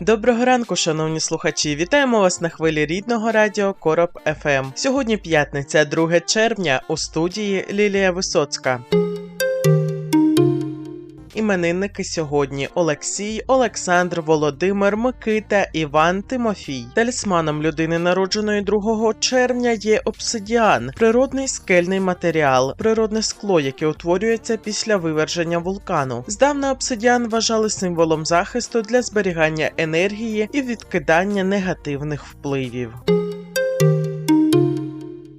Доброго ранку, шановні слухачі! Вітаємо вас на хвилі рідного радіо Короб ФМ. Сьогодні п'ятниця, 2 червня, у студії Лілія Висоцька. Іменинники сьогодні Олексій, Олександр, Володимир, Микита, Іван, Тимофій. Талісманом людини, народженої 2 червня, є обсидіан, природний скельний матеріал, природне скло, яке утворюється після виверження вулкану. Здавна обсидіан вважали символом захисту для зберігання енергії і відкидання негативних впливів.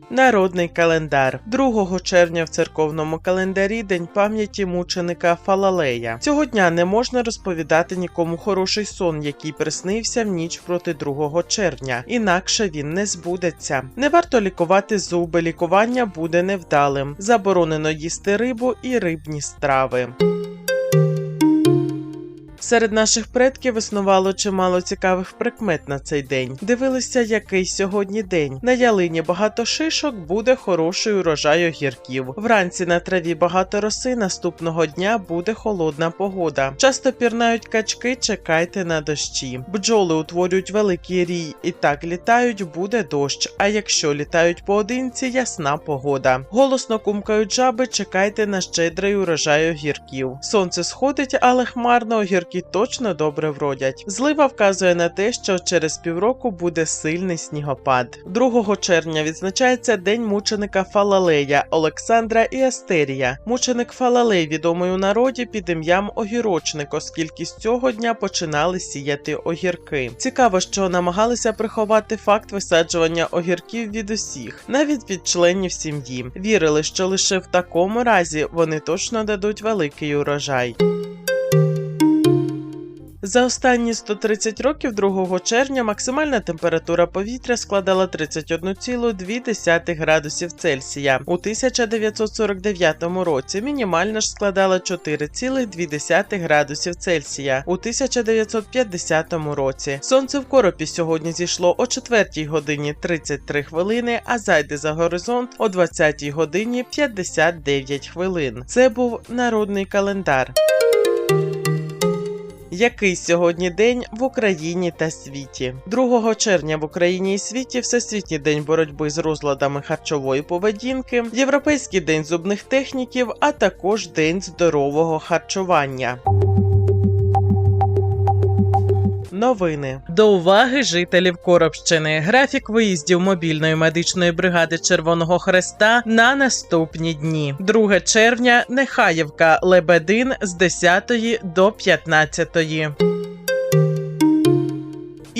Народний календар 2 червня в церковному календарі День пам'яті мученика Фалалея. Цього дня не можна розповідати нікому хороший сон, який приснився в ніч проти 2 червня, інакше він не збудеться. Не варто лікувати зуби, лікування буде невдалим. Заборонено їсти рибу і рибні страви. Серед наших предків існувало чимало цікавих прикмет на цей день. Дивилися, який сьогодні день. На ялині багато шишок буде хороший урожай огірків. Вранці на траві багато роси. Наступного дня буде холодна погода. Часто пірнають качки, чекайте на дощі. Бджоли утворюють великий рій і так літають, буде дощ. А якщо літають поодинці, ясна погода. Голосно кумкають жаби, чекайте на щедрий урожай огірків. Сонце сходить, але хмарно огірки точно добре вродять. Злива вказує на те, що через півроку буде сильний снігопад. 2 червня відзначається День мученика Фалалея Олександра і Астерія. Мученик Фалалей відомий у народі під ім'ям Огірочник, оскільки з цього дня починали сіяти огірки. Цікаво, що намагалися приховати факт висаджування огірків від усіх, навіть від членів сім'ї. Вірили, що лише в такому разі вони точно дадуть великий урожай. За останні 130 років 2 червня максимальна температура повітря складала 31,2 градусів Цельсія. У 1949 році мінімальна ж складала 4,2 градусів Цельсія. У 1950 році сонце в коропі сьогодні зійшло о 4 годині 33 хвилини, а зайде за горизонт о 20 годині 59 хвилин. Це був народний календар. Який сьогодні день в Україні та світі? 2 червня в Україні і світі Всесвітній день боротьби з розладами харчової поведінки, Європейський день зубних техніків, а також День здорового харчування. Новини до уваги жителів Коробщини. Графік виїздів мобільної медичної бригади Червоного Хреста на наступні дні. 2 червня Нехаєвка Лебедин з 10 до 15.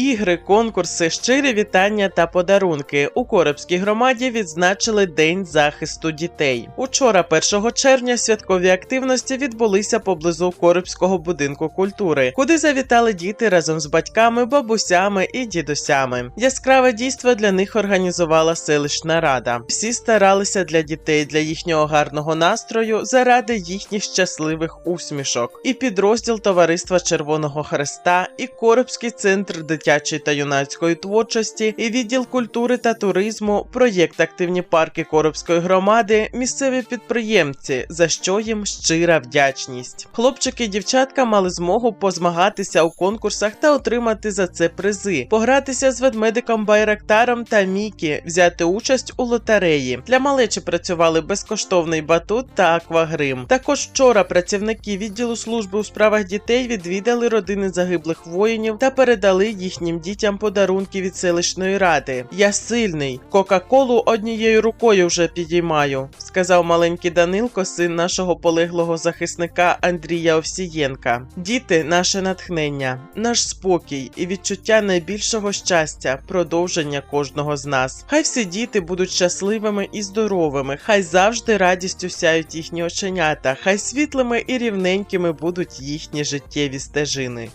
Ігри, конкурси, щирі вітання та подарунки у Коробській громаді відзначили День захисту дітей. Учора, 1 червня, святкові активності відбулися поблизу Коробського будинку культури, куди завітали діти разом з батьками, бабусями і дідусями. Яскраве дійство для них організувала селищна рада. Всі старалися для дітей, для їхнього гарного настрою, заради їхніх щасливих усмішок. І підрозділ Товариства Червоного Хреста, і Коробський центр дитячої та юнацької творчості, і відділ культури та туризму, проєкт Активні парки Коробської громади, місцеві підприємці, за що їм щира вдячність. Хлопчики і дівчатка мали змогу позмагатися у конкурсах та отримати за це призи, погратися з ведмедиком Байрактаром та Мікі, взяти участь у лотереї. Для малечі працювали безкоштовний батут та аквагрим. Також вчора працівники відділу служби у справах дітей відвідали родини загиблих воїнів та передали їхнім дітям подарунки від селищної ради. Я сильний, Кока-Колу однією рукою вже підіймаю, сказав маленький Данилко, син нашого полеглого захисника Андрія Овсієнка. Діти наше натхнення, наш спокій і відчуття найбільшого щастя, продовження кожного з нас. Хай всі діти будуть щасливими і здоровими, хай завжди радістю сяють їхні оченята, хай світлими і рівненькими будуть їхні життєві стежини.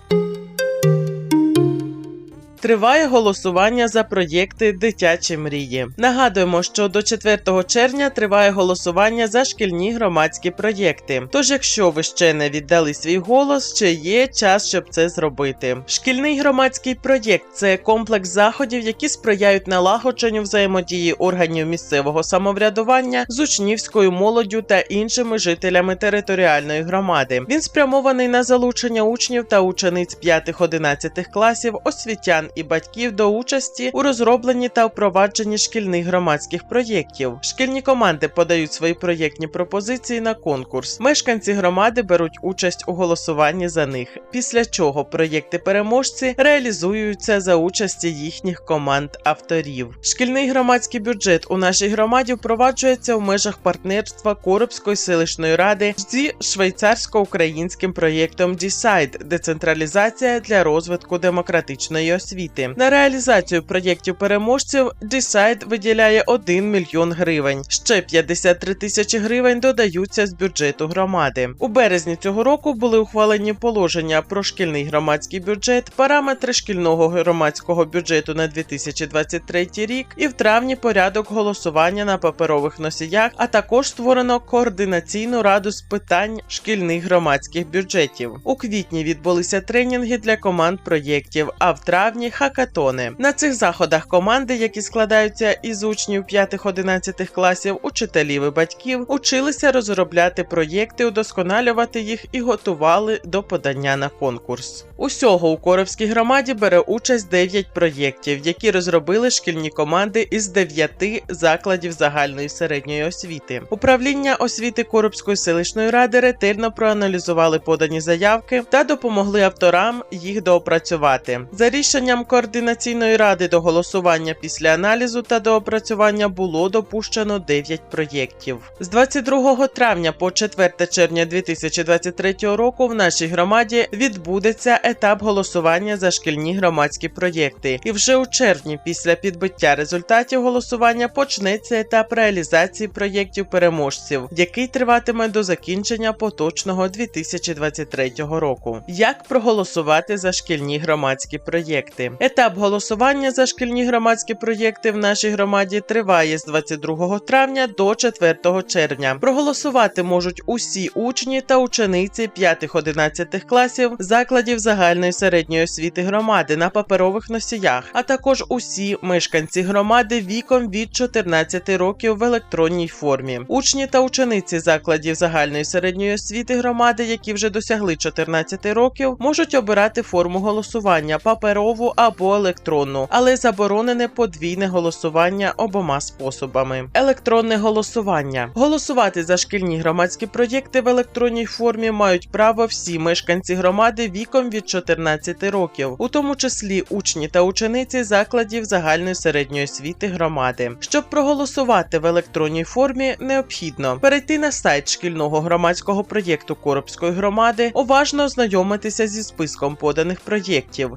Триває голосування за проєкти Дитячі мрії. Нагадуємо, що до 4 червня триває голосування за шкільні громадські проєкти. Тож, якщо ви ще не віддали свій голос, ще є час, щоб це зробити. Шкільний громадський проєкт це комплекс заходів, які сприяють налагодженню взаємодії органів місцевого самоврядування з учнівською молоддю та іншими жителями територіальної громади. Він спрямований на залучення учнів та учениць 5-11 класів, освітян і батьків до участі у розробленні та впровадженні шкільних громадських проєктів. Шкільні команди подають свої проєктні пропозиції на конкурс. Мешканці громади беруть участь у голосуванні за них. Після чого проєкти переможці реалізуються за участі їхніх команд авторів. Шкільний громадський бюджет у нашій громаді впроваджується в межах партнерства Коробської селищної ради зі швейцарсько-українським проєктом DECIDE – децентралізація для розвитку демократичної освіти. На реалізацію проєктів переможців DECIDE виділяє 1 мільйон гривень. Ще 53 тисячі гривень додаються з бюджету громади. У березні цього року були ухвалені положення про шкільний громадський бюджет, параметри шкільного громадського бюджету на 2023 рік і в травні порядок голосування на паперових носіях, а також створено координаційну раду з питань шкільних громадських бюджетів. У квітні відбулися тренінги для команд проєктів, а в травні хакатони. На цих заходах команди, які складаються із учнів 5-11 класів, учителів і батьків, училися розробляти проєкти, удосконалювати їх і готували до подання на конкурс. Усього у Коробській громаді бере участь 9 проєктів, які розробили шкільні команди із 9 закладів загальної середньої освіти. Управління освіти Коробської селищної ради ретельно проаналізували подані заявки та допомогли авторам їх доопрацювати. За рішенням координаційної ради до голосування після аналізу та доопрацювання було допущено 9 проєктів. З 22 травня по 4 червня 2023 року в нашій громаді відбудеться етап голосування за шкільні громадські проєкти. І вже у червні, після підбиття результатів голосування, почнеться етап реалізації проєктів переможців, який триватиме до закінчення поточного 2023 року. Як проголосувати за шкільні громадські проєкти? Етап голосування за шкільні громадські проєкти в нашій громаді триває з 22 травня до 4 червня. Проголосувати можуть усі учні та учениці 5-11 класів закладів загальної середньої освіти громади на паперових носіях, а також усі мешканці громади віком від 14 років в електронній формі. Учні та учениці закладів загальної середньої освіти громади, які вже досягли 14 років, можуть обирати форму голосування паперову або електронну, але заборонене подвійне голосування обома способами. Електронне голосування. Голосувати за шкільні громадські проєкти в електронній формі мають право всі мешканці громади віком від 14 років, у тому числі учні та учениці закладів загальної середньої освіти громади. Щоб проголосувати в електронній формі, необхідно перейти на сайт шкільного громадського проєкту Коробської громади, уважно ознайомитися зі списком поданих проєктів,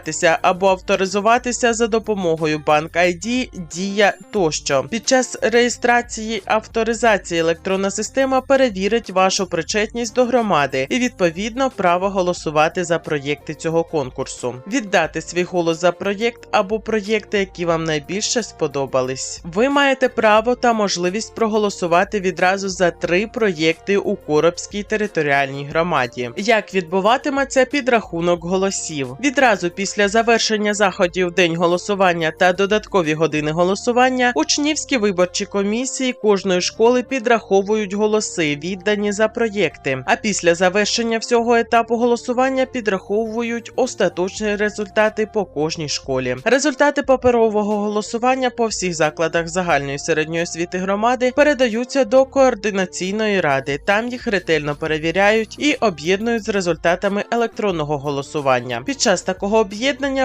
зареєструватися або авторизуватися за допомогою банк ID, Дія тощо. Під час реєстрації авторизації електронна система перевірить вашу причетність до громади і відповідно право голосувати за проєкти цього конкурсу, віддати свій голос за проєкт або проєкти, які вам найбільше сподобались. Ви маєте право та можливість проголосувати відразу за три проєкти у Коробській територіальній громаді. Як відбуватиметься підрахунок голосів? Відразу після завершення заходів день голосування та додаткові години голосування учнівські виборчі комісії кожної школи підраховують голоси, віддані за проєкти. А після завершення всього етапу голосування підраховують остаточні результати по кожній школі. Результати паперового голосування по всіх закладах загальної середньої освіти громади передаються до координаційної ради. Там їх ретельно перевіряють і об'єднують з результатами електронного голосування. Під час такого об'єднання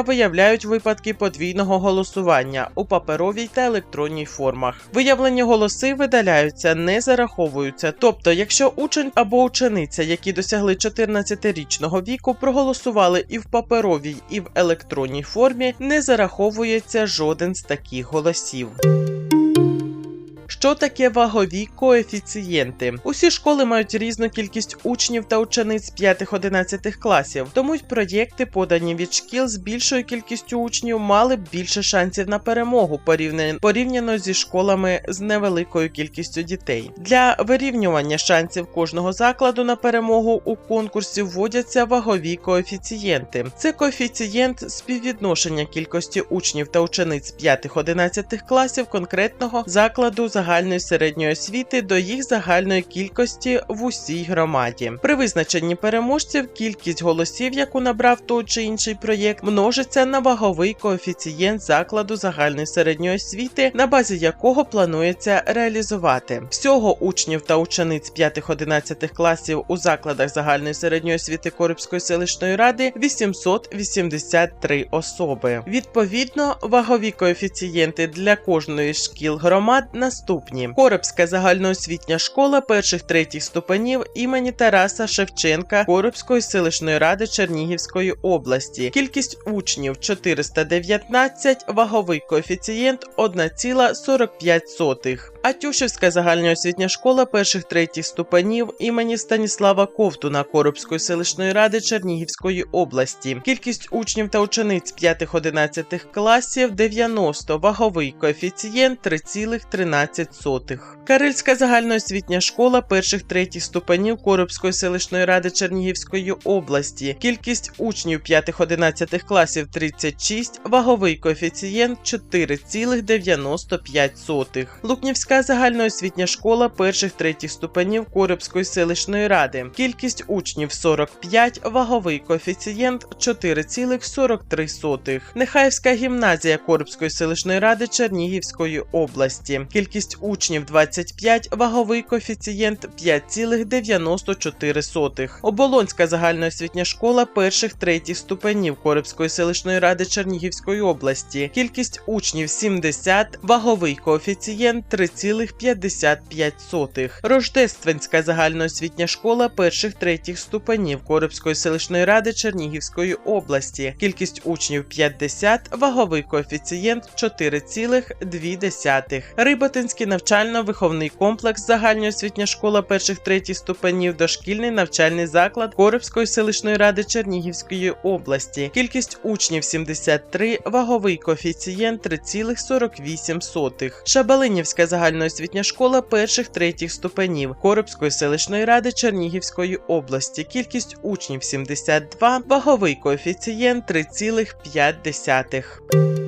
виявляють випадки подвійного голосування у паперовій та електронній формах. Виявлені голоси видаляються, не зараховуються. Тобто, якщо учень або учениця, які досягли 14-річного віку, проголосували і в паперовій, і в електронній формі, не зараховується жоден з таких голосів. Що таке вагові коефіцієнти? Усі школи мають різну кількість учнів та учениць 5-11 класів, тому й проєкти, подані від шкіл з більшою кількістю учнів, мали б більше шансів на перемогу порівняно, зі школами з невеликою кількістю дітей. Для вирівнювання шансів кожного закладу на перемогу у конкурсі вводяться вагові коефіцієнти. Це коефіцієнт співвідношення кількості учнів та учениць 5-11 класів конкретного закладу загальної середньої освіти до їх загальної кількості в усій громаді. При визначенні переможців кількість голосів, яку набрав той чи інший проєкт, множиться на ваговий коефіцієнт закладу загальної середньої освіти, на базі якого планується реалізувати. Всього учнів та учениць 5-11 класів у закладах загальної середньої освіти Корибської селищної ради 883 особи. Відповідно, вагові коефіцієнти для кожної шкіл громад наступні: Корибська загальноосвітня школа перших третіх ступенів імені Тараса Шевченка Корибської селищної ради Чернігівської області. Кількість учнів 419, ваговий коефіцієнт 1,45. Атюшівська загальноосвітня школа перших третіх ступенів імені Станіслава Ковтуна Коробської селищної ради Чернігівської області. Кількість учнів та учениць 5-11 класів 90, ваговий коефіцієнт 3,13. Карельська загальноосвітня школа перших третіх ступенів Коробської селищної ради Чернігівської області. Кількість учнів 5-11 класів 36, ваговий коефіцієнт 4,95. Лукнівська загальноосвітня школа перших третіх ступенів Корибської селищної ради. Кількість учнів 45, ваговий коефіцієнт 4,43. Нехаївська гімназія Корибської селищної ради Чернігівської області. Кількість учнів 25, ваговий коефіцієнт 5,94. Оболонська загальноосвітня школа перших третіх ступенів Корибської селищної ради Чернігівської області. Кількість учнів 70, ваговий коефіцієнт 3,55. Рождественська загальноосвітня школа перших третіх ступенів Корибської селищної ради Чернігівської області. Кількість учнів 50, ваговий коефіцієнт 4,2. Рибатинський навчально-виховний комплекс загальноосвітня школа перших третіх ступенів дошкільний навчальний заклад Корибської селищної ради Чернігівської області. Кількість учнів 73, ваговий коефіцієнт 3,48. Шабалинівська загальноосвітня школа перших третіх ступенів Корибської селищної ради Чернігівської області. Кількість учнів 72, ваговий коефіцієнт 3,5.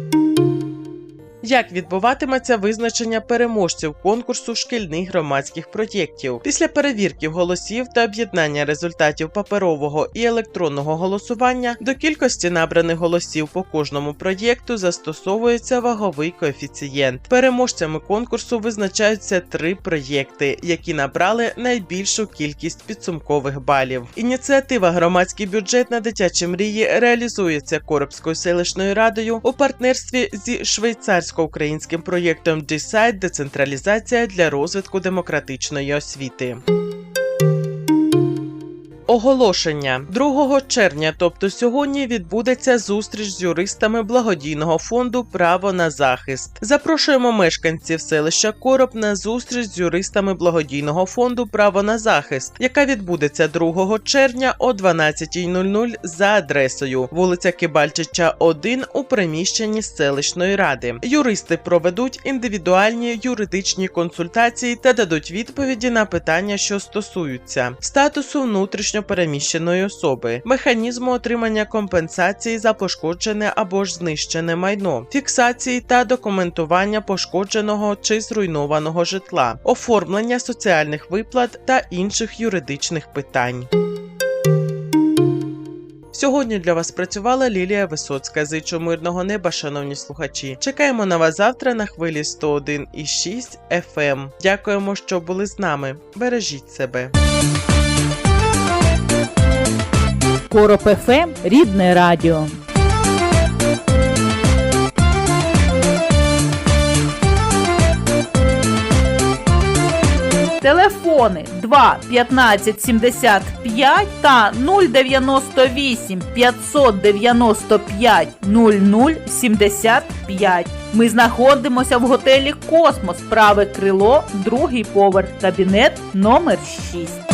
Як відбуватиметься визначення переможців конкурсу шкільних громадських проєктів після перевірки голосів та об'єднання результатів паперового і електронного голосування до кількості набраних голосів по кожному проєкту застосовується ваговий коефіцієнт. Переможцями конкурсу визначаються три проєкти, які набрали найбільшу кількість підсумкових балів. Ініціатива громадський бюджет на дитячі мрії реалізується Коробською селищною радою у партнерстві зі швейцарсько українським проєктом Decide Децентралізація для розвитку демократичної освіти. Оголошення 2 червня, тобто сьогодні, відбудеться зустріч з юристами благодійного фонду Право на захист. Запрошуємо мешканців селища Короб на зустріч з юристами благодійного фонду Право на захист, яка відбудеться 2 червня о 12.00 за адресою вулиця Кибальчича, 1 у приміщенні селищної ради. Юристи проведуть індивідуальні юридичні консультації та дадуть відповіді на питання, що стосуються статусу внутрішньо переміщеної особи, механізму отримання компенсації за пошкоджене або ж знищене майно, фіксації та документування пошкодженого чи зруйнованого житла, оформлення соціальних виплат та інших юридичних питань. Сьогодні для вас працювала Лілія Висоцька. Зичу мирного неба, шановні слухачі. Чекаємо на вас завтра на хвилі 101,6 FM. Дякуємо, що були з нами. Бережіть себе. Короб ФМ – рідне радіо. Телефони 02 15 75 та 098 595 00 75. Ми знаходимося в готелі Космос, праве крило, другий поверх, кабінет номер 6.